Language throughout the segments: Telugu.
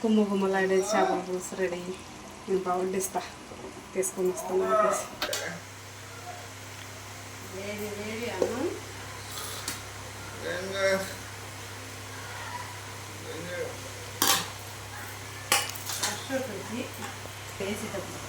గుమ్మ గుమ్మలాడే చేపల పులుసు రెడీ నేను బాగుండిస్తా తీసుకొని వస్తాను ఆపేసి. వేడి వేడి అన్నం ఫస్ట్ వచ్చి వేసేటప్పుడు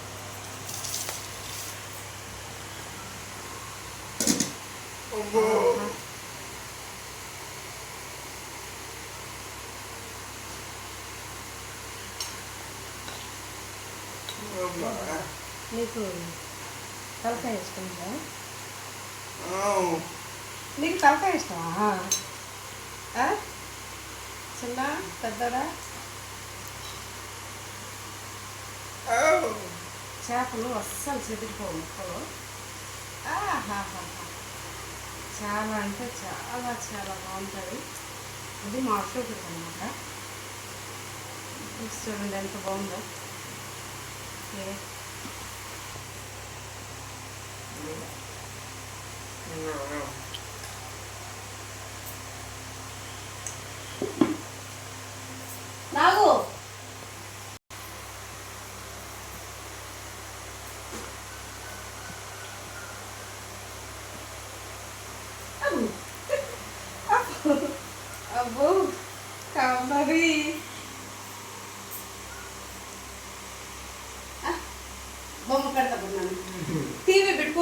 నీకు తలకాయ ఇష్టం నీకు తలకాయ ఇష్టమా? చిన్న పెద్దరా చేపలు అస్సలు చెదిరిపోవు ముక్కలు. చాలా అంటే చాలా చాలా బాగుంటుంది ఇది మా అశోక్ అనమాట చూడండి ఎంత బాగుందో. Okay. Mình mở.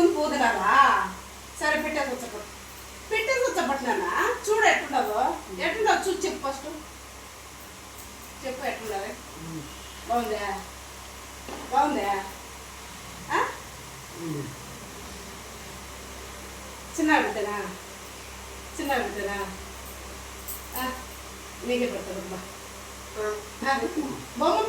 పూలు పెట్టుకొని పోదురాలా సరే పెట్టేసి వచ్చపట్టు పెట్టేసి వచ్చపట్టినానా చూడు ఎట్లుండదో. ఎట్లుండదో చూసి చెప్పు ఫస్ట్ చెప్పు ఎట్లుండదు. బాగుందా? బాగుందా? ఆ? చిన్న బిడ్డనా? చిన్న బిడ్డనా? నీకే పెడతా బొమ్మ ఆ, బొమ్మ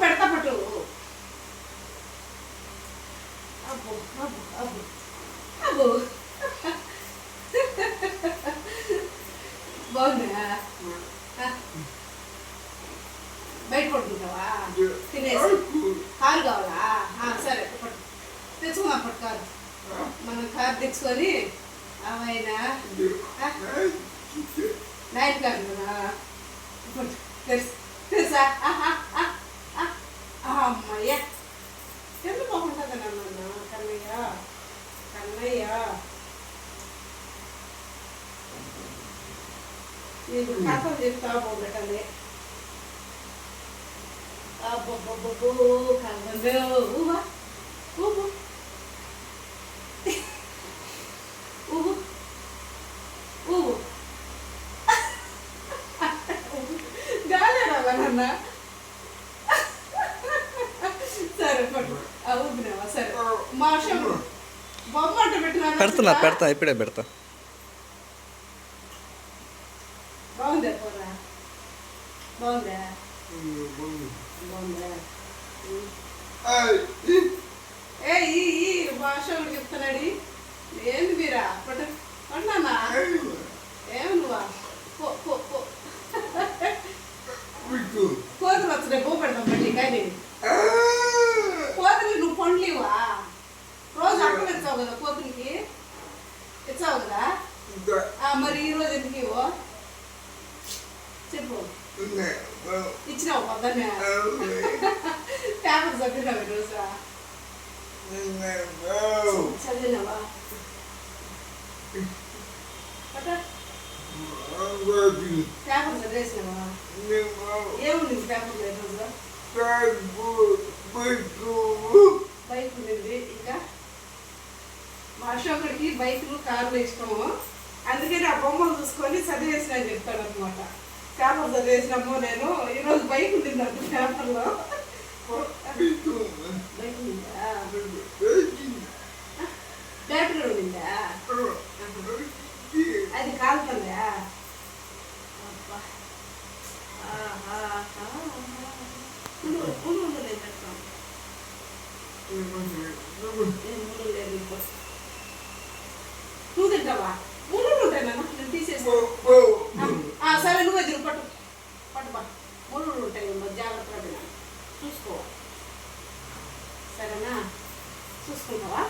బాగుందా? బయట పడుకుంటావా? తినేసి. కారు. కావాలా? సరే పట్టు తెచ్చుకుందాం పట్టు కారు. మనం కారు తెచ్చుకొని అవైనా నైట్ కారు కదా. తెలుసు తెలుసా అమ్మయ్య. ఎందుకు బాగుంటుంది నాన్న కన్నయ్య. కన్నయ్య. నీకు కథ చెప్తా పోగటలే అబ్బబ్బబ్బో ఊహు. ఊహు. ఊహు. గాలి రావాలన్నా సరే పట్టు ఆ ఊపినావా సరే. మాషం బొమ్మ అంట పెట్టినా పెడుతున్నా పెడతా ఇప్పుడే పెడతా బాగుందా పోరా బాగుందా బాగుందా ఏ ఈ ఈ భాష చెప్తున్నాడు ఏంది మీరా పట్టు పొద్దున్నే పేపర్ చదివినావు ఈరోజు చదివినావా పేపర్ చదివేసినావా ఏముంది పేపర్ ఈరోజు బైక్ ఉండింది ఇంకా మా అశోకుడికి బైకులు కార్లు ఇష్టము అందుకని ఆ బొమ్మలు చూసుకొని చదివేసిన అని చెప్తాడు అనమాట పేపర్ చదివేసినాము నేను ఈరోజు బైక్ ఉండింది అంట పేపర్లో బైక్ ఉండిందా బ్యాటరీ ఉండిందా అది కాలుతుందా అబ్బా. ఆహా, ఆహా. ఉండు, ఉండు, ఉండు, నేను పెడతాను. నేను ఉండు, లేదు, ఇంకో. నువ్వు తింటావా ఉండు ఉంటాయి నేను తీసేసి చూసుకుంటావా?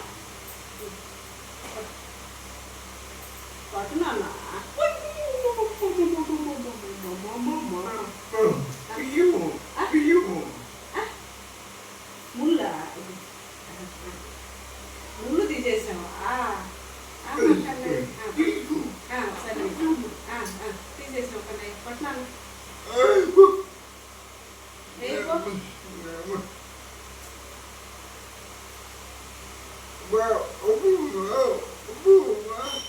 పట్టు. Wow. Oh, oh, oh,